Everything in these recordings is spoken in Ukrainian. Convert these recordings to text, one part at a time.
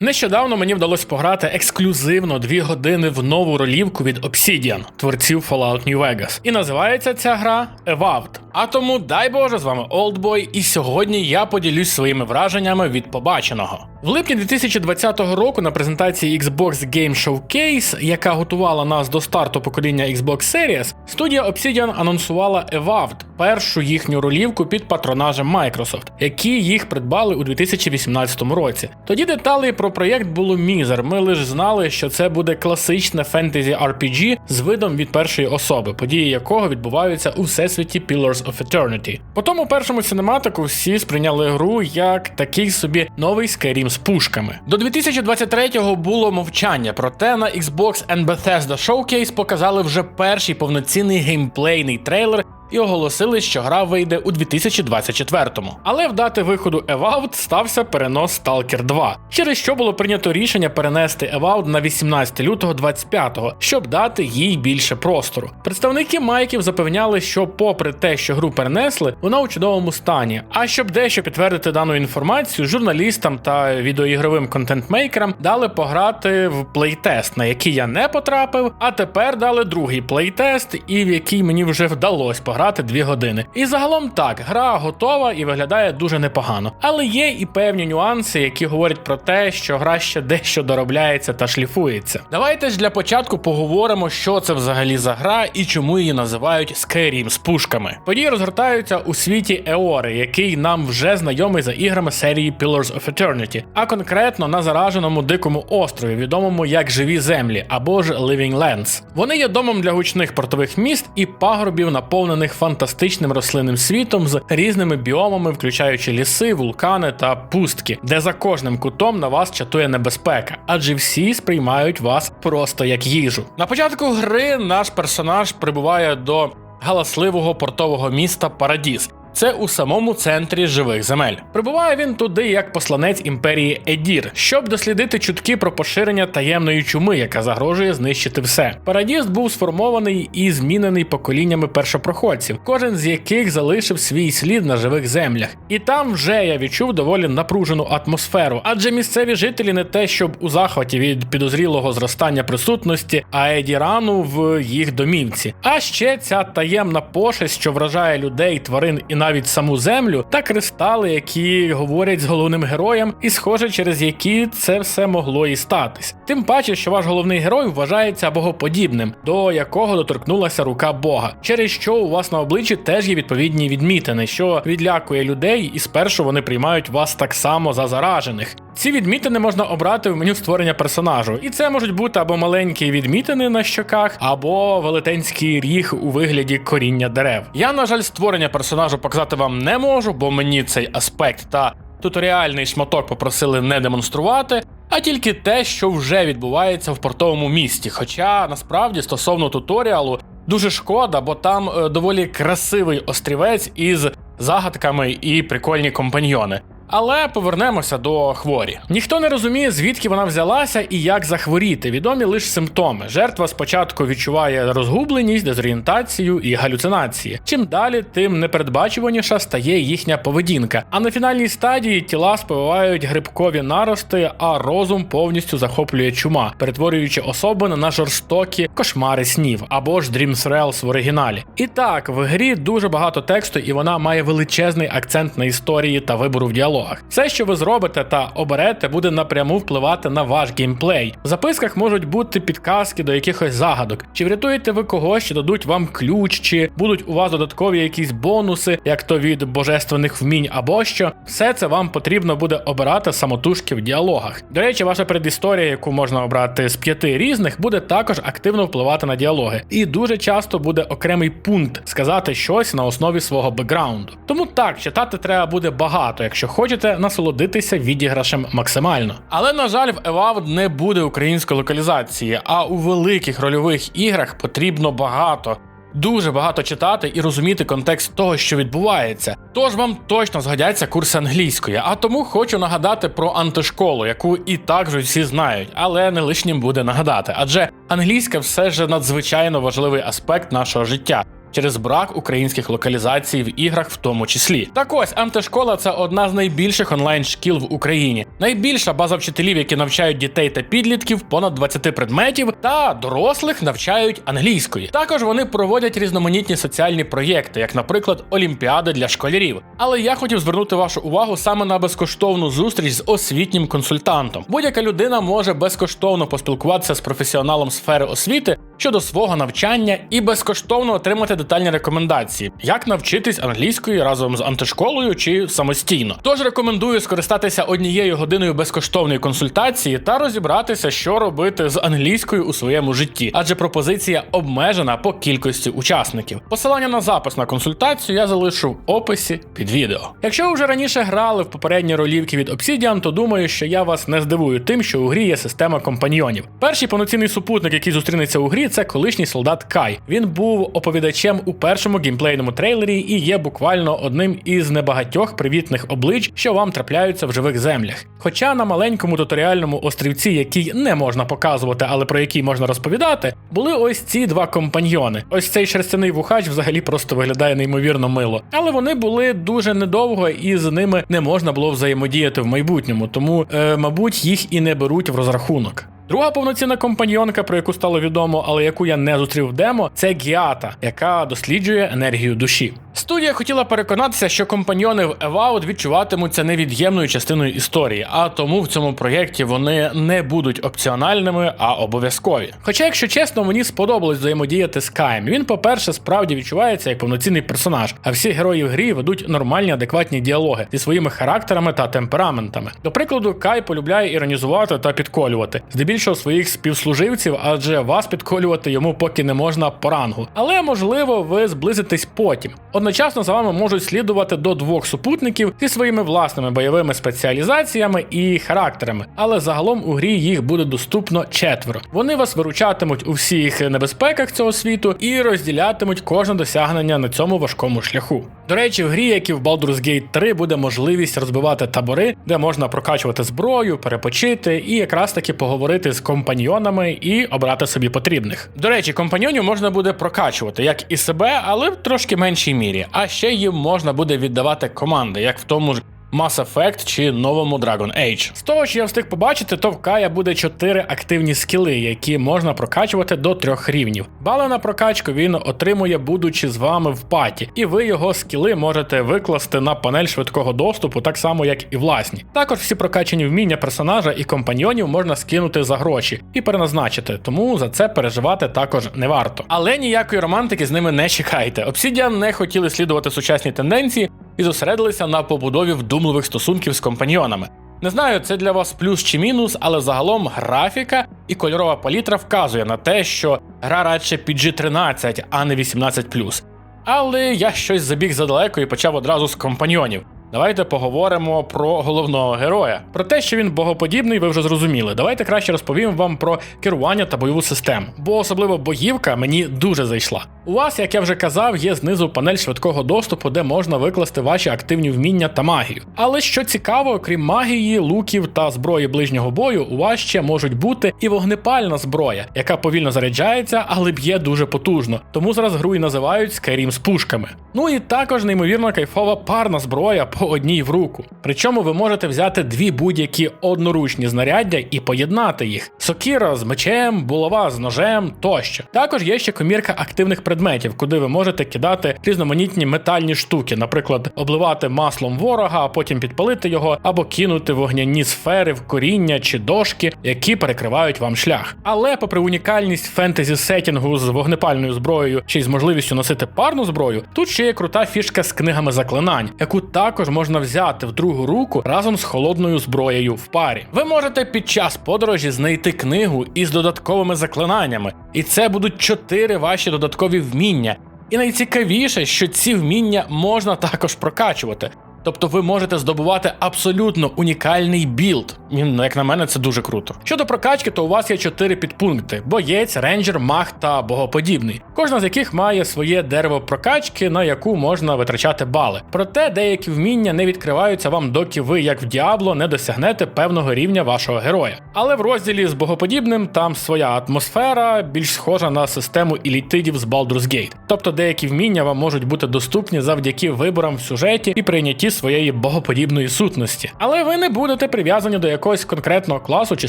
Нещодавно мені вдалося пограти ексклюзивно дві години в нову ролівку від Obsidian, творців Fallout New Vegas. І називається ця гра Evolved. А тому дай Боже, з вами Oldboy, і сьогодні я поділюсь своїми враженнями від побаченого. В липні 2020 року на презентації Xbox Game Showcase, яка готувала нас до старту покоління Xbox Series, студія Obsidian анонсувала Evolved, першу їхню ролівку під патронажем Microsoft, які їх придбали у 2018 році. Тоді деталей про проєкт було мізер. Ми лише знали, що це буде класичне фентезі RPG з видом від першої особи, події якого відбуваються у всесвіті Pillars of Eternity. По тому першому синематику всі сприйняли гру як такий собі новий Skyrim з пушками. До 2023-го було мовчання, проте на Xbox and Bethesda Showcase показали вже перший повноцінний геймплейний трейлер і оголосили, що гра вийде у 2024-му. Але в дати виходу Evolved стався перенос Stalker 2, через що було прийнято рішення перенести Evolved на 18 лютого 25-го, щоб дати їй більше простору. Представники майків запевняли, що, попри те, що гру перенесли, вона у чудовому стані. А щоб дещо підтвердити дану інформацію, журналістам та відеоігровим контентмейкерам дали пограти в плейтест, на який я не потрапив, а тепер дали другий плейтест, і в який мені вже вдалося пограти 2 години. І загалом так, гра готова і виглядає дуже непогано. Але є і певні нюанси, які говорять про те, що гра ще дещо доробляється та шліфується. Давайте ж для початку поговоримо, що це взагалі за гра і чому її називають Skyrim з пушками. Події розгортаються у світі Еори, який нам вже знайомий за іграми серії Pillars of Eternity, а конкретно на зараженому дикому острові, відомому як Живі Землі або ж Living Lands. Вони є домом для гучних портових міст і пагорбів, наповнених фантастичним рослинним світом з різними біомами, включаючи ліси, вулкани та пустки, де за кожним кутом на вас чатує небезпека, адже всі сприймають вас просто як їжу. На початку гри наш персонаж прибуває до галасливого портового міста Парадіс. Це у самому центрі живих земель. Прибуває він туди як посланець імперії Едір, щоб дослідити чутки про поширення таємної чуми, яка загрожує знищити все. Парадіс був сформований і змінений поколіннями першопроходців, кожен з яких залишив свій слід на живих землях. І там вже я відчув доволі напружену атмосферу, адже місцеві жителі не те, щоб у захваті від підозрілого зростання присутності Аедірану в їх домівці. А ще ця таємна пошесть, що вражає людей, тварин і навіть саму землю, та кристали, які говорять з головним героєм, і схоже, через які це все могло і статись. Тим паче, що ваш головний герой вважається богоподібним, до якого доторкнулася рука Бога, через що у вас на обличчі теж є відповідні відмітини, що відлякує людей, і спершу вони приймають вас так само за заражених. Ці відмітини можна обрати в меню створення персонажу, і це можуть бути або маленькі відмітини на щоках, або велетенський ріг у вигляді коріння дерев. Я, на жаль, створення персонажу показати вам не можу, бо мені цей аспект та туторіальний шматок попросили не демонструвати. А тільки те, що вже відбувається в портовому місті. Хоча насправді стосовно туторіалу дуже шкода, бо там е, доволі красивий острівець із загадками і прикольні компаньйони. Але повернемося до хворі. Ніхто не розуміє, звідки вона взялася і як захворіти. Відомі лише симптоми. Жертва спочатку відчуває розгубленість, дезорієнтацію і галюцинації. Чим далі, тим непередбачуваніша стає їхня поведінка. А на фінальній стадії тіла спливають грибкові нарости, а розум повністю захоплює чума, перетворюючи особи на жорстокі кошмари снів або ж Dreams Rails в оригіналі. І так, в грі дуже багато тексту, і вона має величезний акцент на історії та вибору в діалогах. Все, що ви зробите та оберете, буде напряму впливати на ваш геймплей. В записках можуть бути підказки до якихось загадок. Чи врятуєте ви когось, чи дадуть вам ключ, чи будуть у вас додаткові якісь бонуси, як то від божественних вмінь або що. Все це вам потрібно буде обирати самотужки в діалогах. До речі, ваша предісторія, яку можна обрати з п'яти різних, буде також активно впливати на діалоги. І дуже часто буде окремий пункт сказати щось на основі свого бекграунду. Тому так, читати треба буде багато, якщо хочете насолодитися відіграшем максимально. Але на жаль, в Evolved не буде української локалізації, а у великих рольових іграх потрібно багато. Дуже багато читати і розуміти контекст того, що відбувається. Тож вам точно згодяться курси англійської. А тому хочу нагадати про антишколу, яку і так вже всі знають, але не лишнім буде нагадати. Адже англійська все ж надзвичайно важливий аспект нашого життя. Через брак українських локалізацій в іграх, в тому числі. Так ось МТ-школа це одна з найбільших онлайн шкіл в Україні. Найбільша база вчителів, які навчають дітей та підлітків, понад 20 предметів, та дорослих навчають англійської. Також вони проводять різноманітні соціальні проєкти, як, наприклад, олімпіади для школярів. Але я хотів звернути вашу увагу саме на безкоштовну зустріч з освітнім консультантом. Будь-яка людина може безкоштовно поспілкуватися з професіоналом сфери освіти щодо свого навчання і безкоштовно отримати детальні рекомендації, як навчитись англійської разом з антишколою чи самостійно. Тож рекомендую скористатися однією годиною безкоштовної консультації та розібратися, що робити з англійською у своєму житті, адже пропозиція обмежена по кількості учасників. Посилання на запис на консультацію я залишу в описі під відео. Якщо ви вже раніше грали в попередні ролівки від Obsidian, то думаю, що я вас не здивую тим, що у грі є система компаньйонів. Перший повноцінний супутник, який зустрінеться у грі, це колишній солдат Кай. Він був оповідачем у першому геймплейному трейлері і є буквально одним із небагатьох привітних облич, що вам трапляються в живих землях. Хоча на маленькому туторіальному острівці, який не можна показувати, але про який можна розповідати, були ось ці два компаньйони. Ось цей шерстяний вухач взагалі просто виглядає неймовірно мило. Але вони були дуже недовго, і з ними не можна було взаємодіяти в майбутньому, тому, е, мабуть, їх і не беруть в розрахунок. Друга повноцінна компаньйонка, про яку стало відомо, але яку я не зустрів в демо, це Гіата, яка досліджує енергію душі. Студія хотіла переконатися, що компаньйони в Evout відчуватимуться невід'ємною частиною історії, а тому в цьому проєкті вони не будуть опціональними, а обов'язкові. Хоча, якщо чесно, мені сподобалось взаємодіяти з Каєм. Він, по-перше, справді відчувається як повноцінний персонаж, а всі герої в грі ведуть нормальні, адекватні діалоги зі своїми характерами та темпераментами. До прикладу, Кай полюбляє іронізувати та підколювати, здебільшого своїх співслуживців, адже вас підколювати йому поки не можна по рангу. Але можливо, ви зблизитесь потім. Одночасно за вами можуть слідувати до двох супутників зі своїми власними бойовими спеціалізаціями і характерами, але загалом у грі їх буде доступно четверо. Вони вас виручатимуть у всіх небезпеках цього світу і розділятимуть кожне досягнення на цьому важкому шляху. До речі, в грі, як і в Baldur's Gate 3, буде можливість розбивати табори, де можна прокачувати зброю, перепочити і якраз таки поговорити з компаньйонами і обрати собі потрібних. До речі, компаньйонів можна буде прокачувати як і себе, але в трошки меншій мірі. А ще їм можна буде віддавати команди, як в тому ж. Mass Effect чи новому Dragon Age. З того, що я встиг побачити, то в Кая буде 4 активні скіли, які можна прокачувати до трьох рівнів. Бали на прокачку він отримує, будучи з вами в паті, і ви його скіли можете викласти на панель швидкого доступу, так само як і власні. Також всі прокачані вміння персонажа і компаньйонів можна скинути за гроші і переназначити, тому за це переживати також не варто. Але ніякої романтики з ними не чекайте. Obsidian не хотіли слідувати сучасні тенденції і зосередилися на побудові вдумливих стосунків з компаньйонами. Не знаю, це для вас плюс чи мінус, але загалом графіка і кольорова палітра вказує на те, що гра радше PG-13, а не 18+. Але я щось забіг задалеко і почав одразу з компаньйонів. Давайте поговоримо про головного героя. Про те, що він богоподібний, ви вже зрозуміли. Давайте краще розповім вам про керування та бойову систему. Бо особливо боївка мені дуже зайшла. У вас, як я вже казав, є знизу панель швидкого доступу, де можна викласти ваші активні вміння та магію. Але що цікаво, крім магії, луків та зброї ближнього бою, у вас ще можуть бути і вогнепальна зброя, яка повільно заряджається, але б'є дуже потужно. Тому зараз гру і називають Skyrim з пушками. Ну і також неймовірно кайфова парна зброя по одній в руку. Причому ви можете взяти дві будь-які одноручні знаряддя і поєднати їх: сокіра з мечем, булава з ножем тощо. Також є ще комірка активних предметів, куди ви можете кидати різноманітні метальні штуки, наприклад, обливати маслом ворога, а потім підпалити його, або кинути вогняні сфери в коріння чи дошки, які перекривають вам шлях. Але, попри унікальність фентезі сетінгу з вогнепальною зброєю чи з можливістю носити парну зброю, тут ще є крута фішка з книгами заклинань, яку також можна взяти в другу руку разом з холодною зброєю в парі. Ви можете під час подорожі знайти книгу із додатковими заклинаннями, і це будуть чотири ваші додаткові вміння. І найцікавіше, що ці вміння можна також прокачувати. Тобто ви можете здобувати абсолютно унікальний білд. Ну, як на мене, це дуже круто. Щодо прокачки, то у вас є чотири підпункти: боєць, рейнджер, маг та богоподібний. Кожна з яких має своє дерево прокачки, на яку можна витрачати бали. Проте деякі вміння не відкриваються вам, доки ви, як в Діабло, не досягнете певного рівня вашого героя. Але в розділі з богоподібним там своя атмосфера, більш схожа на систему ілітидів з Baldur's Gate. Тобто деякі вміння вам можуть бути доступні завдяки виборам в сюжеті і прийнятті своєї богоподібної сутності. Але ви не будете прив'язані до якогось конкретного класу чи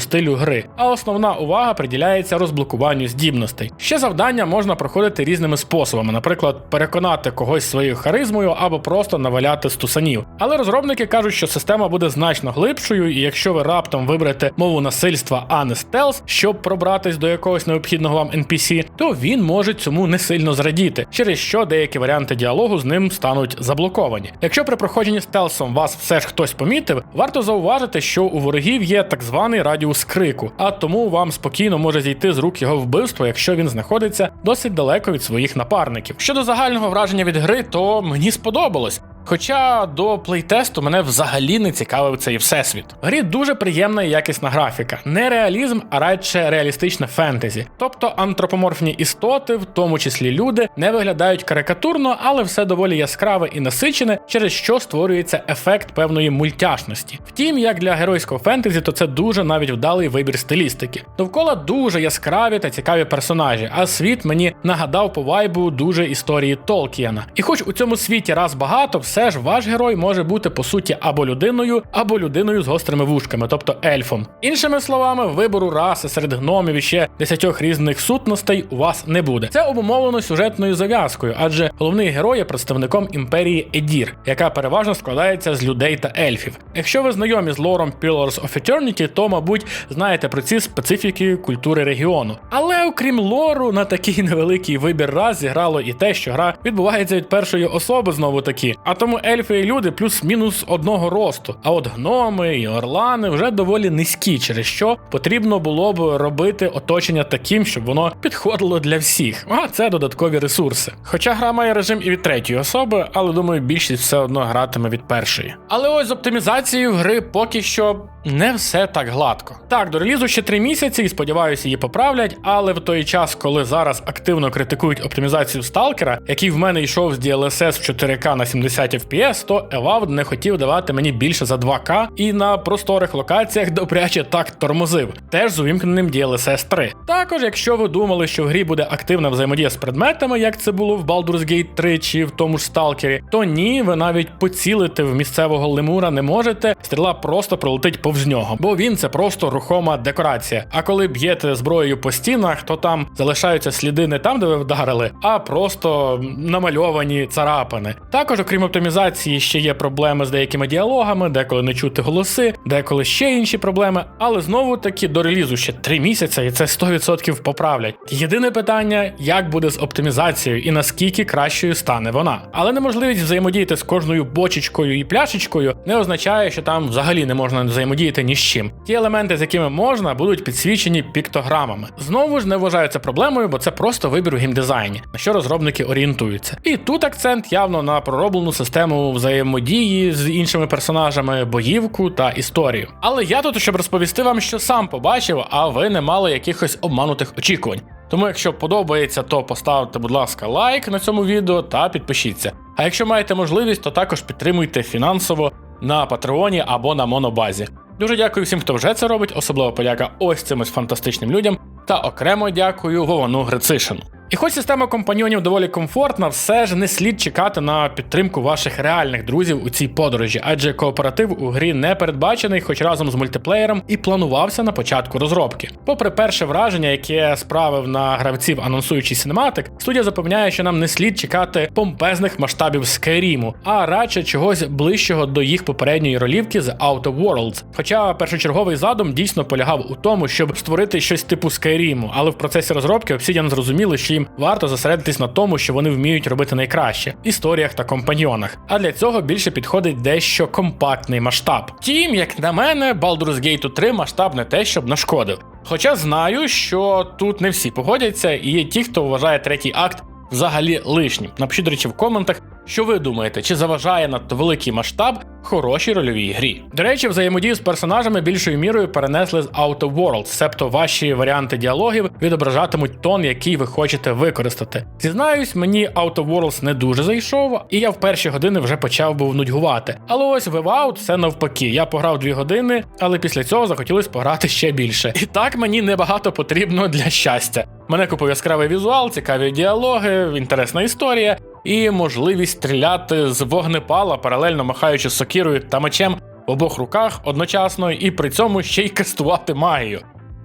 стилю гри, а основна увага приділяється розблокуванню здібностей. Ще завдання можна проходити різними способами, наприклад, переконати когось своєю харизмою або просто наваляти стусанів. Але розробники кажуть, що система буде значно глибшою, і якщо ви раптом виберете мову насильства, а не стелс, щоб пробратись до якогось необхідного вам NPC, то він може цьому не сильно зрадіти, через що деякі варіанти діалогу з ним стануть заблоковані. Якщо при проходженні стелсом вас все ж хтось помітив, варто зауважити, що у ворогів є так званий радіус крику, а тому вам спокійно може зійти з рук його вбивство, якщо він знаходиться досить далеко від своїх напарників. Щодо загального враження від гри, то мені сподобалось. Хоча до плейтесту мене взагалі не цікавив цей всесвіт. В грі дуже приємна і якісна графіка, не реалізм, а радше реалістичне фентезі. Тобто антропоморфні істоти, в тому числі люди, не виглядають карикатурно, але все доволі яскраве і насичене, через що створюється ефект певної мультяшності. Втім, як для геройського фентезі, то це дуже навіть вдалий вибір стилістики. Довкола дуже яскраві та цікаві персонажі, а світ мені нагадав по вайбу дуже історії Толкієна. І хоч у цьому світі раз багато, все все ж ваш герой може бути по суті або людиною, або людиною з гострими вушками, тобто ельфом. Іншими словами, вибору раси серед гномів і ще десятьох різних сутностей у вас не буде. Це обумовлено сюжетною зав'язкою, адже головний герой є представником імперії Едір, яка переважно складається з людей та ельфів. Якщо ви знайомі з лором Pillars of Eternity, то, мабуть, знаєте про ці специфіки культури регіону. Але окрім лору, на такий невеликий вибір раз зіграло і те, що гра відбувається від першої особи знову таки. А тому тому ельфи і люди плюс-мінус одного росту. А от гноми і орлани вже доволі низькі, через що потрібно було б робити оточення таким, щоб воно підходило для всіх. А це додаткові ресурси. Хоча гра має режим і від третьої особи, але думаю, більшість все одно гратиме від першої. Але ось з оптимізацією гри поки що не все так гладко. Так, до релізу ще три місяці і сподіваюся, її поправлять, але в той час, коли зараз активно критикують оптимізацію сталкера, який в мене йшов з DLSS в 4К на 70 FPS, то Evalve не хотів давати мені більше за 2К і на просторих локаціях добряче так тормозив, теж з увімкненим DLSS 3. Також, якщо ви думали, що в грі буде активна взаємодія з предметами, як це було в Baldur's Gate 3 чи в тому ж сталкері, то ні, ви навіть поцілити в місцевого лемура не можете, стріла просто пролетить повз нього, бо він це просто рухома декорація. А коли б'єте зброєю по стінах, то там залишаються сліди не там, де ви вдарили, а просто намальовані царапини. Також, окрім оптимізації, ще є проблеми з деякими діалогами, деколи не чути голоси, деколи ще інші проблеми. Але знову таки до релізу ще 3 місяці, і це 100% поправлять. Єдине питання, як буде з оптимізацією і наскільки кращою стане вона. Але неможливість взаємодіяти з кожною бочечкою і пляшечкою не означає, що там взагалі не можна взаємодіяти ні з чим. Ті елементи, з якими можна, будуть підсвічені піктограмами. Знову ж не вважаю проблемою, бо це просто вибір у геймдизайні, на що розробники орієнтуються. І тут акцент явно на пророблену систему взаємодії з іншими персонажами, боївку та історію. Але я тут, щоб розповісти вам, що сам побачив, а ви не мали якихось обманутих очікувань. Тому, якщо подобається, то поставте, будь ласка, лайк на цьому відео та підпишіться. А якщо маєте можливість, то також підтримуйте фінансово на Патреоні або на Монобазі. Дуже дякую всім, хто вже це робить, особливо подяка ось цим фантастичним людям. Та окремо дякую Вовану Грицишину. І хоч система компаньйонів доволі комфортна, все ж не слід чекати на підтримку ваших реальних друзів у цій подорожі, адже кооператив у грі не передбачений, хоч разом з мультиплеєром, і планувався на початку розробки. Попри перше враження, яке справив на гравців анонсуючий синематик, студія запевняє, що нам не слід чекати помпезних масштабів Скайріму, а радше чогось ближчого до їх попередньої ролівки з Outer Worlds. Хоча першочерговий задум дійсно полягав у тому, щоб створити щось типу Скайріму, але в процесі розробки Obsidian зрозуміли, що їм варто зосередитись на тому, що вони вміють робити найкраще історіях та компаньйонах. А для цього більше підходить дещо компактний масштаб. Тім, як на мене, Baldur's Gate 3 масштаб не те, щоб нашкодив. Хоча знаю, що тут не всі погодяться, і є ті, хто вважає третій акт взагалі лишнім. Напишіть, до речі, в коментах, Що ви думаєте, чи заважає надто великий масштаб хорошій рольовій грі? До речі, взаємодію з персонажами більшою мірою перенесли з Outer Worlds, себто ваші варіанти діалогів відображатимуть тон, який ви хочете використати. Зізнаюсь, мені Outer Worlds не дуже зайшов, і я в перші години вже почав був нудьгувати. Але ось в Evout це навпаки. Я пограв дві години, але після цього захотілося пограти ще більше. І так мені небагато потрібно для щастя. Мене купив яскравий візуал, цікаві діалоги, інтересна історія і можливість стріляти з вогнепала, паралельно махаючи сокирою та мечем в обох руках одночасно, і при цьому ще й кастувати магію.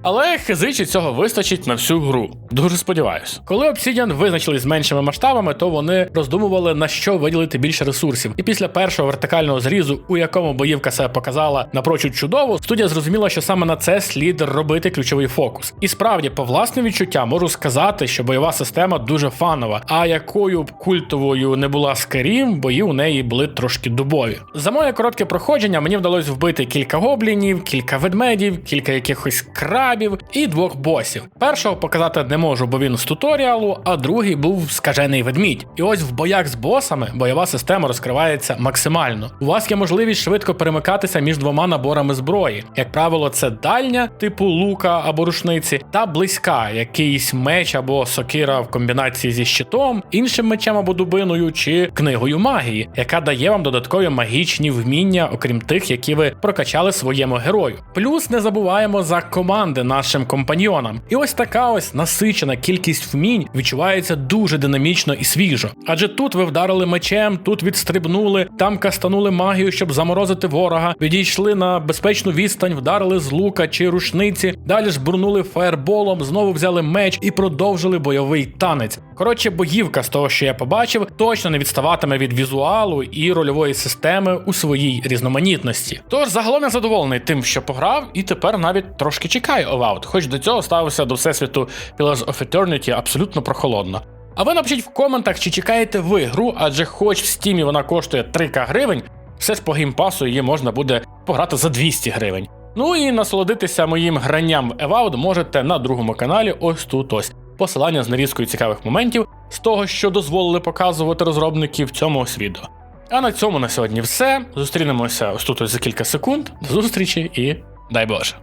Але хизичі цього вистачить на всю гру. Дуже сподіваюся. Коли Obsidian визначили з меншими масштабами, то вони роздумували на що виділити більше ресурсів. І після першого вертикального зрізу, у якому боївка себе показала напрочуд чудово, студія зрозуміла, що саме на це слід робити ключовий фокус. І справді, по власним відчуттям, можу сказати, що бойова система дуже фанова. А якою б культовою не була Skyrim, бої у неї були трошки дубові. За моє коротке проходження мені вдалося вбити кілька гоблінів, кілька ведмедів, кілька якихось крабів і двох босів. Першого показати не можу, бо він з туторіалу, а другий був скажений ведмідь. І ось в боях з босами бойова система розкривається максимально. У вас є можливість швидко перемикатися між двома наборами зброї. Як правило, це дальня, типу лука або рушниці, та близька, якийсь меч або сокира в комбінації зі щитом, іншим мечем або дубиною чи книгою магії, яка дає вам додаткові магічні вміння, окрім тих, які ви прокачали своєму герою. Плюс не забуваємо за команди нашим компаньйонам. І ось така ось насичена кількість вмінь відчувається дуже динамічно і свіжо. Адже тут ви вдарили мечем, тут відстрибнули, там кастанули магію, щоб заморозити ворога, відійшли на безпечну відстань, вдарили з лука чи рушниці, далі ж бурнули фаерболом, знову взяли меч і продовжили бойовий танець. Коротше, боївка з того, що я побачив, точно не відставатиме від візуалу і рольової системи у своїй різноманітності. Тож загалом я задоволений тим, що пограв, і тепер навіть трошки чекаю Avowed, хоч до цього ставився до всесвіту Pillars of Eternity абсолютно прохолодно. А ви напишіть в коментах, чи чекаєте ви гру, адже хоч в стімі вона коштує 3к гривень, все ж по геймпасу її можна буде пограти за 200 гривень. Ну і насолодитися моїм гранням в Avowed можете на другому каналі, ось тут ось. Посилання з нарізкою цікавих моментів з того, що дозволили показувати розробники в цьому ось відео. А на цьому на сьогодні все. Зустрінемося ось тут ось за кілька секунд. До зустрічі і дай Боже!